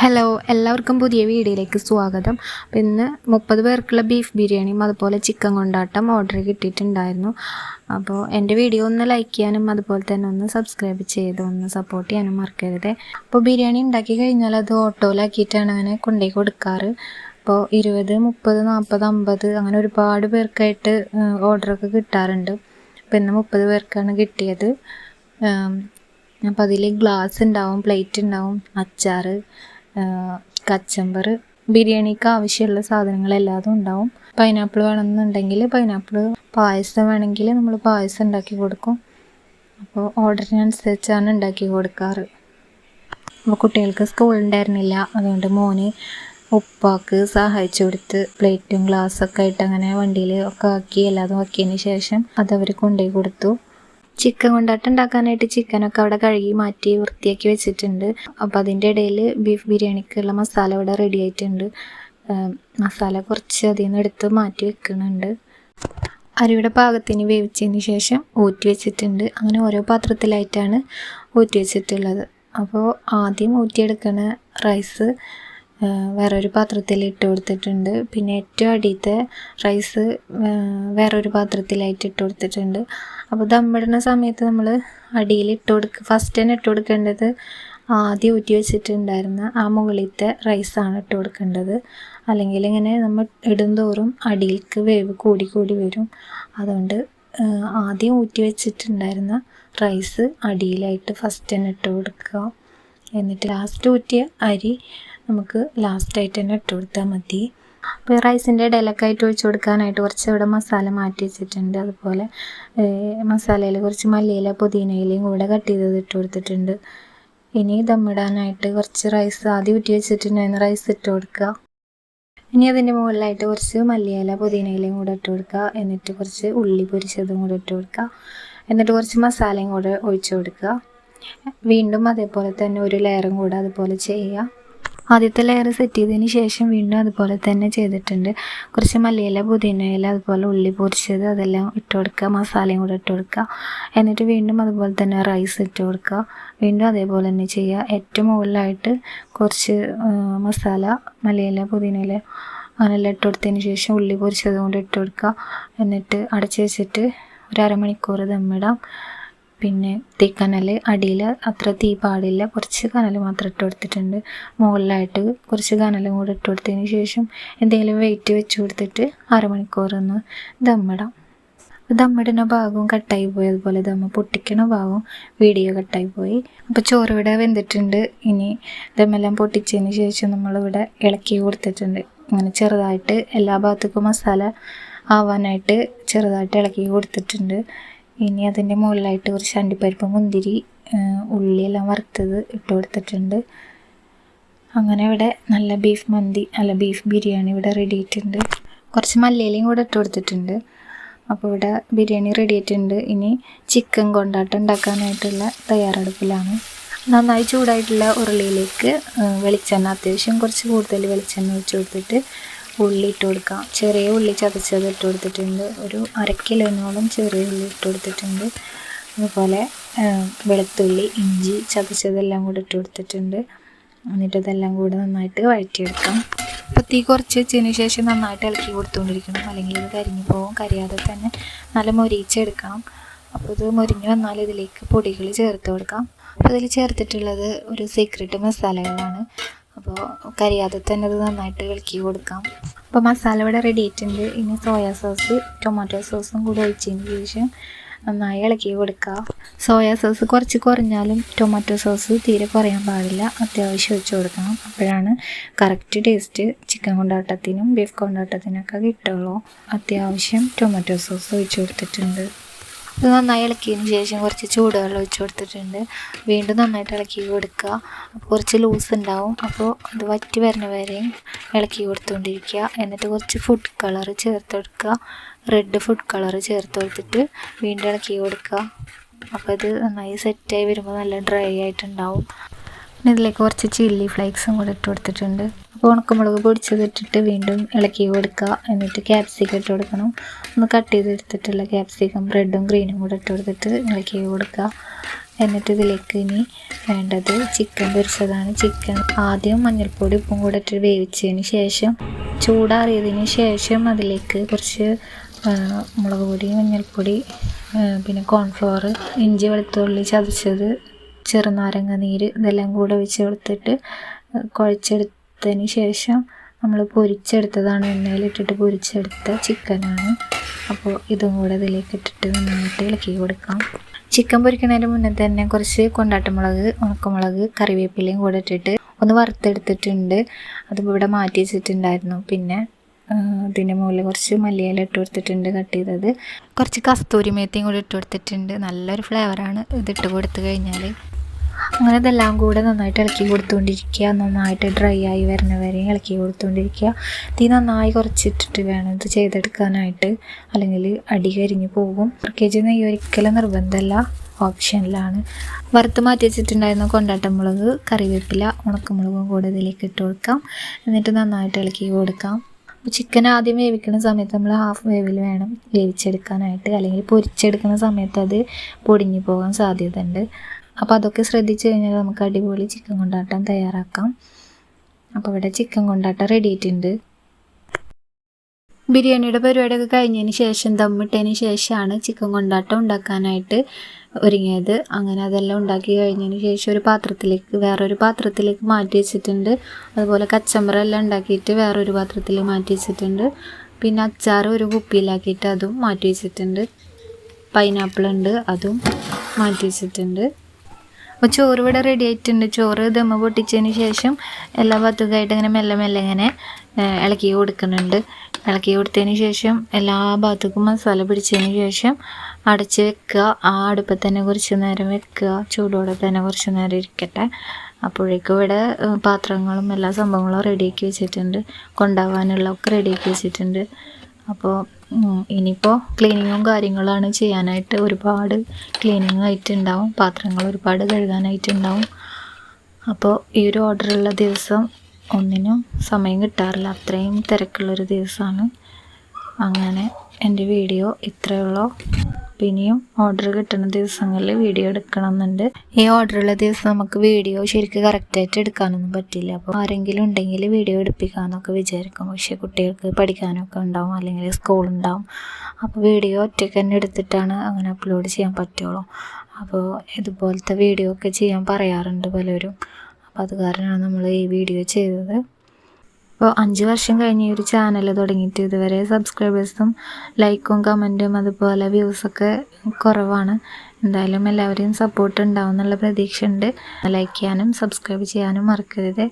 Hello എല്ലാവർക്കും പുതിയ വീഡിയോയിലേക്ക് സ്വാഗതം. അപ്പം ഇന്ന് മുപ്പത് പേർക്കുള്ള ബീഫ് ബിരിയാണിയും അതുപോലെ ചിക്കൻ കൊണ്ടാട്ടം ഓർഡർ കിട്ടിയിട്ടുണ്ടായിരുന്നു. അപ്പോൾ എന്റെ വീഡിയോ ഒന്ന് ലൈക്ക് ചെയ്യാനും അതുപോലെ തന്നെ ഒന്ന് സബ്സ്ക്രൈബ് ചെയ്ത് ഒന്ന് സപ്പോർട്ട് ചെയ്യാനും മറക്കരുത്. അപ്പോൾ ബിരിയാണി ഉണ്ടാക്കി കഴിഞ്ഞാൽ അത് ഓട്ടോയിലാക്കിയിട്ടാണ് അങ്ങനെ കൊണ്ടുപോയി കൊടുക്കാറ്. അപ്പോൾ ഇരുപത് മുപ്പത് നാൽപ്പത് അമ്പത് അങ്ങനെ ഒരുപാട് പേർക്കായിട്ട് ഓർഡറൊക്കെ കിട്ടാറുണ്ട്. അപ്പോൾ ഇന്ന് മുപ്പത് പേർക്കാണ് കിട്ടിയത്. അപ്പോൾ അതിൽ ഗ്ലാസ് ഉണ്ടാവും പ്ലേറ്റ് ഉണ്ടാവും അച്ചാർ കച്ചമ്പർ ബിരിയാണിക്ക് ആവശ്യമുള്ള സാധനങ്ങളെല്ലാതും ഉണ്ടാവും. പൈനാപ്പിൾ വേണമെന്നുണ്ടെങ്കിൽ പൈനാപ്പിൾ പായസം വേണമെങ്കിൽ നമ്മൾ പായസം ഉണ്ടാക്കി കൊടുക്കും. അപ്പോൾ ഓർഡറിനനുസരിച്ചാണ് ഉണ്ടാക്കി കൊടുക്കാറ്. അപ്പോൾ കുട്ടികൾക്ക് സ്കൂൾ ഉണ്ടായിരുന്നില്ല. അതുകൊണ്ട് മോന് ഉപ്പാക്ക് സഹായിച്ചു കൊടുത്ത് പ്ലേറ്റും ഗ്ലാസ്സൊക്കെ ആയിട്ട് അങ്ങനെ വണ്ടിയിൽ ഒക്കെ ആക്കി എല്ലാതും ആക്കിയതിന് ശേഷം അതവർ കൊണ്ടുപോയി കൊടുത്തു. ചിക്കൻ കൊണ്ടാട്ടം ഉണ്ടാക്കാനായിട്ട് ചിക്കനൊക്കെ അവിടെ കഴുകി മാറ്റി വൃത്തിയാക്കി വെച്ചിട്ടുണ്ട്. അപ്പോൾ അതിന്റെ ഇടയിൽ ബീഫ് ബിരിയാണിക്കുള്ള മസാല ഇവിടെ റെഡി ആയിട്ടുണ്ട്. മസാല കുറച്ച് അതിൽ നിന്ന് എടുത്ത് മാറ്റി വെക്കുന്നുണ്ട്. അരിയുടെ പാകത്തിന് വേവിച്ചതിന് ശേഷം ഊറ്റി വെച്ചിട്ടുണ്ട്. അങ്ങനെ ഓരോ പാത്രത്തിലായിട്ടാണ് ഊറ്റി വെച്ചിട്ടുള്ളത്. അപ്പോൾ ആദ്യം ഊറ്റിയെടുക്കുന്ന റൈസ് വേറൊരു പാത്രത്തിൽ ഇട്ട് കൊടുത്തിട്ടുണ്ട്. പിന്നെ ഏറ്റവും അടിയത്തെ റൈസ് വേറൊരു പാത്രത്തിലായിട്ട് ഇട്ട് കൊടുത്തിട്ടുണ്ട്. അപ്പോൾ ദമ്മിടുന്ന സമയത്ത് നമ്മൾ അടിയിൽ ഇട്ട് കൊടുക്കുക ഫസ്റ്റ് തന്നെ ഇട്ട് കൊടുക്കേണ്ടത് ആദ്യം ഊറ്റി വെച്ചിട്ടുണ്ടായിരുന്ന ആ മുകളിലത്തെ റൈസാണ് ഇട്ട് കൊടുക്കേണ്ടത്. അല്ലെങ്കിൽ ഇങ്ങനെ നമ്മൾ ഇടുന്തോറും അടിയിലേക്ക് വേവ് കൂടി കൂടി വരും. അതുകൊണ്ട് ആദ്യം ഊറ്റി വെച്ചിട്ടുണ്ടായിരുന്ന റൈസ് അടിയിലായിട്ട് ഫസ്റ്റ് തന്നെ ഇട്ട് കൊടുക്കുക. എന്നിട്ട് ലാസ്റ്റ് ഊറ്റിയ അരി നമുക്ക് ലാസ്റ്റായിട്ട് തന്നെ ഇട്ട് കൊടുത്താൽ മതി. അപ്പോൾ റൈസിന്റെ ഇടയിലൊക്കെ ഒഴിച്ച് കൊടുക്കാനായിട്ട് കുറച്ച് ഇവിടെ മസാല മാറ്റി വെച്ചിട്ടുണ്ട്. അതുപോലെ മസാലയിൽ കുറച്ച് മല്ലിയില പുതിനയിലയും കൂടെ കട്ട് ചെയ്തത് ഇട്ട് കൊടുത്തിട്ടുണ്ട്. ഇനി ദമ്മിടാനായിട്ട് കുറച്ച് റൈസ് ആദ്യം ഊറ്റി വെച്ചിട്ടുണ്ടായിരുന്ന റൈസ് ഇട്ട് കൊടുക്കുക. ഇനി അതിന്റെ മുകളിലായിട്ട് കുറച്ച് മല്ലിയില പുതിനയിലയും കൂടെ ഇട്ട് കൊടുക്കുക. എന്നിട്ട് കുറച്ച് ഉള്ളി പൊരിച്ചതും കൂടെ ഇട്ട് കൊടുക്കുക. എന്നിട്ട് കുറച്ച് മസാലയും കൂടെ ഒഴിച്ചു കൊടുക്കുക. വീണ്ടും അതേപോലെ തന്നെ ഒരു ലെയറും കൂടെ അതുപോലെ ചെയ്യുക. ആദ്യത്തെ ലെയർ സെറ്റ് ചെയ്തതിന് ശേഷം വീണ്ടും അതുപോലെ തന്നെ ചെയ്തിട്ടുണ്ട്. കുറച്ച് മല്ലിയില പുതിനയില അതുപോലെ ഉള്ളി പൊരിച്ചത് അതെല്ലാം ഇട്ട് കൊടുക്കുക. മസാലയും കൂടെ ഇട്ട് കൊടുക്കുക. എന്നിട്ട് വീണ്ടും അതുപോലെ തന്നെ റൈസ് ഇട്ട് കൊടുക്കുക. വീണ്ടും അതേപോലെ തന്നെ ചെയ്യുക. ഏറ്റവും മുകളിലായിട്ട് കുറച്ച് മസാല മല്ലിയില പുതിനയില അങ്ങനെല്ലാം ഇട്ട് കൊടുത്തതിന് ശേഷം ഉള്ളി പൊരിച്ചത് കൊണ്ട് ഇട്ട് കൊടുക്കുക. എന്നിട്ട് അടച്ച് വെച്ചിട്ട് ഒരു അരമണിക്കൂർ ദമ്മിടാം പിന്നെ തീക്കനൽ അടിയിൽ അത്ര തീ പാടില്ല കുറച്ച് കനൽ മാത്രം ഇട്ട് കൊടുത്തിട്ടുണ്ട്. മുകളിലായിട്ട് കുറച്ച് കനലും കൂടെ ഇട്ട് കൊടുത്തതിന് ശേഷം എന്തെങ്കിലും വെയിറ്റ് വെച്ച് കൊടുത്തിട്ട് അരമണിക്കൂർ ഒന്ന് ദമ്മിടാം ദമ്മിടുന്ന ഭാഗവും കട്ടായി പോയി അതുപോലെ ദമ്മ പൊട്ടിക്കണ ഭാഗവും വീഡിയോ കട്ടായി പോയി. അപ്പോൾ ചോറ് ഇവിടെ വെന്തിട്ടുണ്ട്. ഇനി ദമ്മെല്ലാം പൊട്ടിച്ചതിന് ശേഷം നമ്മളിവിടെ ഇളക്കി കൊടുത്തിട്ടുണ്ട്. അങ്ങനെ ചെറുതായിട്ട് എല്ലാ ഭാഗത്തേക്കും മസാല ആവാനായിട്ട് ചെറുതായിട്ട് ഇളക്കി കൊടുത്തിട്ടുണ്ട്. ഇനി അതിന്റെ മുകളിലായിട്ട് കുറച്ച് അണ്ടിപ്പരിപ്പ് മുന്തിരി ഉള്ളിയെല്ലാം വറുത്തത് ഇട്ട് കൊടുത്തിട്ടുണ്ട്. അങ്ങനെ ഇവിടെ നല്ല ബീഫ് മന്തി അല്ല ബീഫ് ബിരിയാണി ഇവിടെ റെഡി ആയിട്ടുണ്ട്. കുറച്ച് മല്ലിയിലയും കൂടെ ഇട്ട് കൊടുത്തിട്ടുണ്ട്. അപ്പോൾ ഇവിടെ ബിരിയാണി റെഡി ആയിട്ടുണ്ട്. ഇനി ചിക്കൻ കൊണ്ടാട്ടം ഉണ്ടാക്കാനായിട്ടുള്ള തയ്യാറെടുപ്പിലാണ്. നന്നായി ചൂടായിട്ടുള്ള ഉരുളിയിലേക്ക് വെളിച്ചെണ്ണ അത്യാവശ്യം കുറച്ച് കൂടുതൽ വെളിച്ചെണ്ണ ഒഴിച്ച് കൊടുത്തിട്ട് ഉള്ളി ഇട്ട് കൊടുക്കാം. ചെറിയ ഉള്ളി ചതച്ചത് ഇട്ട് കൊടുത്തിട്ടുണ്ട്. ഒരു അര കിലോനോളം ചെറിയ ഉള്ളി ഇട്ട് കൊടുത്തിട്ടുണ്ട്. അതുപോലെ വെളുത്തുള്ളി ഇഞ്ചി ചതച്ചതെല്ലാം കൂടെ ഇട്ട് കൊടുത്തിട്ടുണ്ട്. എന്നിട്ട് ഇതെല്ലാം കൂടെ നന്നായിട്ട് വഴറ്റിയെടുക്കാം. അപ്പോൾ തീ കുറച്ച് വെച്ചതിന് ശേഷം നന്നായിട്ട് ഇളക്കി കൊടുത്തുകൊണ്ടിരിക്കണം. അല്ലെങ്കിൽ ഇത് കരിഞ്ഞു പോകും. കരിയാതെ തന്നെ നല്ല മൊരിച്ചെടുക്കണം അപ്പോൾ ഇത് മൊരിഞ്ഞ് വന്നാൽ ഇതിലേക്ക് പൊടികൾ ചേർത്ത് കൊടുക്കാം. അപ്പോൾ ഇതിൽ ചേർത്തിട്ടുള്ളത് ഒരു സീക്രട്ട് മസാലകളാണ്. അപ്പോൾ കരിയാതെ തന്നെ അത് നന്നായിട്ട് ഇളക്കി കൊടുക്കാം. അപ്പോൾ മസാല ഇവിടെ റെഡി ആയിട്ടുണ്ട്. ഇനി സോയാ സോസ് ടൊമാറ്റോ സോസും കൂടി ഒഴിച്ചതിന് ശേഷം നന്നായി ഇളക്കി കൊടുക്കുക സോയാ സോസ് കുറച്ച് കുറഞ്ഞാലും ടൊമാറ്റോ സോസ് തീരെ കുറയാൻ പാടില്ല. അത്യാവശ്യം ഒഴിച്ച് കൊടുക്കണം. അപ്പോഴാണ് കറക്റ്റ് ടേസ്റ്റ് ചിക്കൻ കൊണ്ടാട്ടത്തിനും ബീഫ് കൊണ്ടാട്ടത്തിനൊക്കെ കിട്ടുള്ളൂ. അത്യാവശ്യം ടൊമാറ്റോ സോസ് ഒഴിച്ച് കൊടുത്തിട്ടുണ്ട്. ഇത് നന്നായി ഇളക്കിയതിന് ശേഷം കുറച്ച് ചൂടുവെള്ളം ഒഴിച്ചു കൊടുത്തിട്ടുണ്ട്. വീണ്ടും നന്നായിട്ട് ഇളക്കി കൊടുക്കുക. അപ്പോൾ കുറച്ച് ലൂസ് ഉണ്ടാവും. അപ്പോൾ അത് വറ്റി വരുന്ന വരെയും ഇളക്കി കൊടുത്തുകൊണ്ടിരിക്കുക എന്നിട്ട് കുറച്ച് ഫുഡ് കളർ ചേർത്ത് കൊടുക്കുക. റെഡ് ഫുഡ് കളർ ചേർത്ത് കൊടുത്തിട്ട് വീണ്ടും ഇളക്കി കൊടുക്കുക. അപ്പോൾ ഇത് നന്നായി സെറ്റായി വരുമ്പോൾ നല്ല ഡ്രൈ ആയിട്ടുണ്ടാവും. പിന്നെ ഇതിലേക്ക് കുറച്ച് ചില്ലി ഫ്ലേക്സും കൂടെ ഇട്ട് കൊടുത്തിട്ടുണ്ട്. ഉണക്കമുളക് പൊടിച്ചതിട്ടിട്ട് വീണ്ടും ഇളക്കി കൊടുക്കുക. എന്നിട്ട് ക്യാപ്സിക്കം ഇട്ട് കൊടുക്കണം. ഒന്ന് കട്ട് ചെയ്തെടുത്തിട്ടുള്ള ക്യാപ്സിക്കം ബ്രെഡും ഗ്രീനും കൂടെ ഇട്ട് കൊടുത്തിട്ട് ഇളക്കി കൊടുക്കുക. എന്നിട്ട് ഇതിലേക്ക് ഇനി വേണ്ടത് ചിക്കൻ പൊരിച്ചതാണ്. ചിക്കൻ ആദ്യം മഞ്ഞൾപ്പൊടി ഉപ്പും കൂടെ ഇട്ട് വേവിച്ചതിന് ശേഷം ചൂടാറിയതിന് ശേഷം അതിലേക്ക് കുറച്ച് മുളക് പൊടി മഞ്ഞൾപ്പൊടി പിന്നെ കോൺഫ്ലവർ ഇഞ്ചി വെളുത്തുള്ളി ചതച്ചത് ചെറുനാരങ്ങ നീര് ഇതെല്ലാം കൂടെ വെച്ച് കൊടുത്തിട്ട് കുഴച്ചെടുത്തതിന് ശേഷം നമ്മൾ പൊരിച്ചെടുത്തതാണ് എണ്ണയിലിട്ടിട്ട് പൊരിച്ചെടുത്ത ചിക്കനാണ്. അപ്പോൾ ഇതും കൂടെ ഇതിലേക്ക് ഇട്ടിട്ട് നന്നായിട്ട് ഇളക്കി കൊടുക്കാം. ചിക്കൻ പൊരിക്കുന്നതിന് മുന്നേ തന്നെ കുറച്ച് കൊണ്ടാട്ടമുളക് ഉണക്കമുളക് കറിവേപ്പിലയും കൂടെ ഇട്ടിട്ട് ഒന്ന് വറുത്തെടുത്തിട്ടുണ്ട്. അത് ഇവിടെ മാറ്റി വെച്ചിട്ടുണ്ടായിരുന്നു. പിന്നെ അതിന്റെ മുകളിൽ കുറച്ച് മല്ലിയില ഇട്ട് കൊടുത്തിട്ടുണ്ട് കട്ട് ചെയ്തത്. കുറച്ച് കസ്തൂരി മേത്തിയും കൂടി ഇട്ട് കൊടുത്തിട്ടുണ്ട്. നല്ലൊരു ഫ്ലേവറാണ് ഇതിട്ട് കൊടുത്തു കഴിഞ്ഞാൽ അങ്ങനെ ഇതെല്ലാം കൂടെ നന്നായിട്ട് ഇളക്കി കൊടുത്തുകൊണ്ടിരിക്കുക നന്നായിട്ട് ഡ്രൈ ആയി വരുന്ന വരെ ഇളക്കി കൊടുത്തുകൊണ്ടിരിക്കുക തീ നന്നായി കുറച്ചിട്ടിട്ട് വേണം ഇത് ചെയ്തെടുക്കാനായിട്ട്. അല്ലെങ്കിൽ അടി കരിഞ്ഞു പോകും. കെ നെയ്യ് ഒരിക്കലും നിർബന്ധമല്ല. ഓപ്ഷനിലാണ് വറുത്ത് മാറ്റി വെച്ചിട്ടുണ്ടായിരുന്ന കൊണ്ടാട്ടമുളക് കറിവേപ്പില ഉണക്കമുളകും കൂടെ ഇതിലേക്ക് ഇട്ട് കൊടുക്കാം. എന്നിട്ട് നന്നായിട്ട് ഇളക്കി കൊടുക്കാം. ചിക്കൻ ആദ്യം വേവിക്കുന്ന സമയത്ത് നമ്മൾ ഹാഫ് വേവിൽ വേണം വേവിച്ചെടുക്കാനായിട്ട്. അല്ലെങ്കിൽ പൊരിച്ചെടുക്കുന്ന സമയത്ത് അത് പൊടിഞ്ഞു പോകാൻ സാധ്യതയുണ്ട്. അപ്പോൾ അതൊക്കെ ശ്രദ്ധിച്ചു കഴിഞ്ഞാൽ നമുക്ക് അടിപൊളി ചിക്കൻ കൊണ്ടാട്ടം തയ്യാറാക്കാം. അപ്പോൾ ഇവിടെ ചിക്കൻ കൊണ്ടാട്ടം റെഡി ആയിട്ടുണ്ട് ബിരിയാണിയുടെ പരിപാടിയൊക്കെ കഴിഞ്ഞതിന് ശേഷം ദമ്മിട്ടതിന് ശേഷമാണ് ചിക്കൻ കൊണ്ടാട്ടം ഉണ്ടാക്കാനായിട്ട് ഒരുങ്ങിയത്. അങ്ങനെ അതെല്ലാം ഉണ്ടാക്കി കഴിഞ്ഞതിന് ശേഷം ഒരു പാത്രത്തിലേക്ക് വേറൊരു പാത്രത്തിലേക്ക് മാറ്റി വെച്ചിട്ടുണ്ട്. അതുപോലെ കച്ചമ്പറ എല്ലാം ഉണ്ടാക്കിയിട്ട് വേറൊരു പാത്രത്തിൽ മാറ്റി വെച്ചിട്ടുണ്ട്. പിന്നെ അച്ചാർ ഒരു കുപ്പിയിലാക്കിയിട്ട് അതും മാറ്റി വെച്ചിട്ടുണ്ട്. പൈനാപ്പിൾ ഉണ്ട് അതും മാറ്റി വെച്ചിട്ടുണ്ട്. അപ്പോൾ ചോറ് ഇവിടെ റെഡി ആയിട്ടുണ്ട്. ചോറ് ദമ്മ പൊട്ടിച്ചതിന് ശേഷം എല്ലാ ഭാഗത്തുമായിട്ട് ഇങ്ങനെ മെല്ലെ മെല്ലെ ഇങ്ങനെ ഇളക്കി കൊടുക്കുന്നുണ്ട്. ഇളക്കി കൊടുത്തതിന് ശേഷം എല്ലാ ഭാഗത്തേക്കും മസാല പിടിച്ചതിന് ശേഷം അടച്ച് വെക്കുക. ആ അടുപ്പത്ത് തന്നെ കുറച്ച് നേരം വെക്കുക. ചൂടോടെ തന്നെ കുറച്ച് നേരം ഇരിക്കട്ടെ. അപ്പോഴേക്കും ഇവിടെ പാത്രങ്ങളും എല്ലാ സംഭവങ്ങളും റെഡിയാക്കി വെച്ചിട്ടുണ്ട്. കൊണ്ടുപോകാനുള്ള ഒക്കെ റെഡിയാക്കി വെച്ചിട്ടുണ്ട്. അപ്പോൾ ഇനിയിപ്പോൾ ക്ലീനിങ്ങും കാര്യങ്ങളാണ് ചെയ്യാനായിട്ട് ഒരുപാട് ക്ലീനിങ് ആയിട്ടുണ്ടാവും. പാത്രങ്ങൾ ഒരുപാട് കഴുകാനായിട്ടുണ്ടാവും. അപ്പോൾ ഈ ഒരു ഓർഡറുള്ള ദിവസം ഒന്നിനും സമയം കിട്ടാറില്ല. അത്രയും തിരക്കുള്ളൊരു ദിവസമാണ്. അങ്ങനെ എന്റെ വീഡിയോ ഇത്രയേ ഉള്ളൂ. പിന്നെയും ഓർഡർ കിട്ടുന്ന ദിവസങ്ങളിൽ വീഡിയോ എടുക്കണം എന്നുണ്ട് ഈ ഓർഡറുള്ള ദിവസം നമുക്ക് വീഡിയോ ശരിക്കും കറക്റ്റായിട്ട് എടുക്കാനൊന്നും പറ്റില്ല. അപ്പോൾ ആരെങ്കിലും ഉണ്ടെങ്കിൽ വീഡിയോ എടുപ്പിക്കാമെന്നൊക്കെ വിചാരിക്കും. പക്ഷേ കുട്ടികൾക്ക് പഠിക്കാനൊക്കെ ഉണ്ടാവും അല്ലെങ്കിൽ സ്കൂൾ ഉണ്ടാവും. അപ്പോൾ വീഡിയോ ഒറ്റയ്ക്ക് തന്നെ എടുത്തിട്ടാണ് അങ്ങനെ അപ്ലോഡ് ചെയ്യാൻ പറ്റുള്ളൂ. അപ്പോൾ ഇതുപോലത്തെ വീഡിയോ ഒക്കെ ചെയ്യാൻ പറയാറുണ്ട് പലരും. അപ്പോൾ അത് കാരണമാണ് നമ്മൾ ഈ വീഡിയോ ചെയ്തത്. അപ്പോൾ അഞ്ച് വർഷം കഴിഞ്ഞ ഈ ഒരു ചാനൽ തുടങ്ങിയിട്ട് ഇതുവരെ സബ്സ്ക്രൈബേഴ്സും ലൈക്കും കമന്റും അതുപോലെ വ്യൂസൊക്കെ കുറവാണ്. എന്തായാലും എല്ലാവരെയും സപ്പോർട്ട് ഉണ്ടാവും എന്നുള്ള പ്രതീക്ഷയുണ്ട്. ലൈക്ക് ചെയ്യാനും സബ്സ്ക്രൈബ് ചെയ്യാനും മറക്കരുത്.